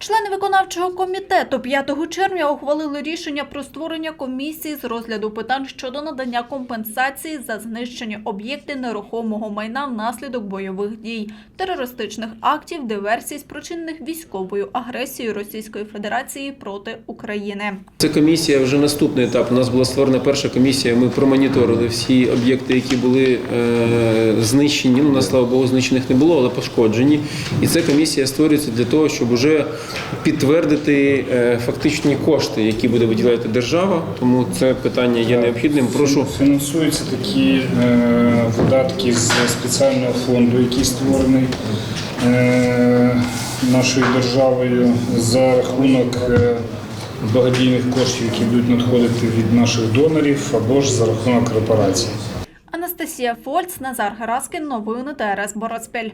Члени виконавчого комітету 5 червня ухвалили рішення про створення комісії з розгляду питань щодо надання компенсації за знищені об'єкти нерухомого майна внаслідок бойових дій, терористичних актів, диверсій, спричинених військовою агресією Російської Федерації проти України. Це комісія вже наступний етап. У нас була створена перша комісія. Ми промоніторили всі об'єкти, які були е, знищені. Ну, на слава Богу, знищених не було, але пошкоджені. І ця комісія створюється для того, щоб вже підтвердити е, фактичні кошти, які буде виділяти держава. Тому це питання є необхідним. Прошу Фінансуються такі е, видатки з спеціального фонду, який створений е, нашою державою за рахунок благодійних коштів, які будуть надходити від наших донорів або ж за рахунок репарацій. Анастасія Фольц, Назар Гераскін, новини ТРС Бороспіль.